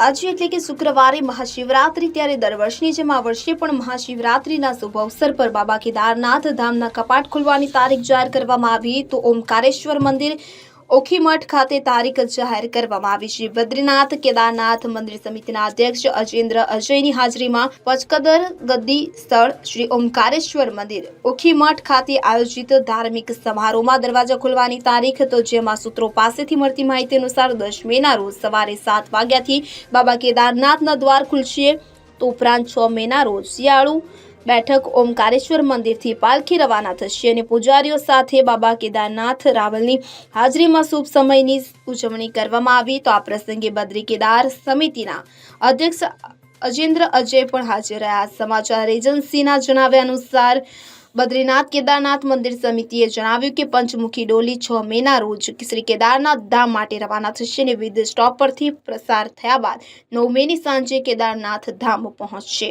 આજે એટલે કે શુક્રવારે મહાશિવરાત્રી, ત્યારે દર વર્ષની જેમ આ વર્ષે પણ મહાશિવરાત્રીના શુભ અવસર પર બાબા કેદારનાથ ધામના કપાટ ખોલવાની તારીખ જાહેર કરવામાં આવી. તો ઓમકારેશ્વર મંદિર ઓખીમઠ ખાતે તારીખ જાહેર કરવામાં આવી છે. બદ્રીનાથ કેદારનાથ મંદિર સમિતિના અધ્યક્ષ અજેન્દ્ર અજયની હાજરીમાં પચકદર ગદ્દી સ્થળ શ્રી ઓમકારેશ્વર મંદિર ઓખીમઠ ખાતે આયોજિત ધાર્મિક સમારોહમાં દરવાજા ખોલવાની તારીખ તો જેમાં સૂત્રો પાસેથી મળતી માહિતી અનુસાર દસ મેના રોજ સવારે સાત વાગ્યાથી બાબા કેદારનાથના દ્વાર ખુલશે. તો ઉપરાંત છ મેના રોજ શિયાળુ બેઠક ઓમકારેશ્વર મંદિરથી પાલખી રવાના થશે અને પૂજારીઓ સાથે બાબા કેદારનાથ રાવલની હાજરીમાં શુભ સમયની ઉજવણી કરવામાં આવી. તો આ પ્રસંગે બદ્રી કેદાર સમિતિના અધ્યક્ષ અજેન્દ્ર અજય પણ હાજર રહ્યા. સમાચાર એજન્સીના જણાવ્યા અનુસાર, બદ્રીનાથ કેદારનાથ મંદિર સમિતિએ જણાવ્યું કે પંચમુખી ડોલી છ મેના રોજ શ્રી કેદારનાથ ધામ માટે રવાના થશે અને વિવિધ સ્ટોપ પરથી પ્રસાર થયા બાદ નવ મેની સાંજે કેદારનાથ ધામ પહોંચશે.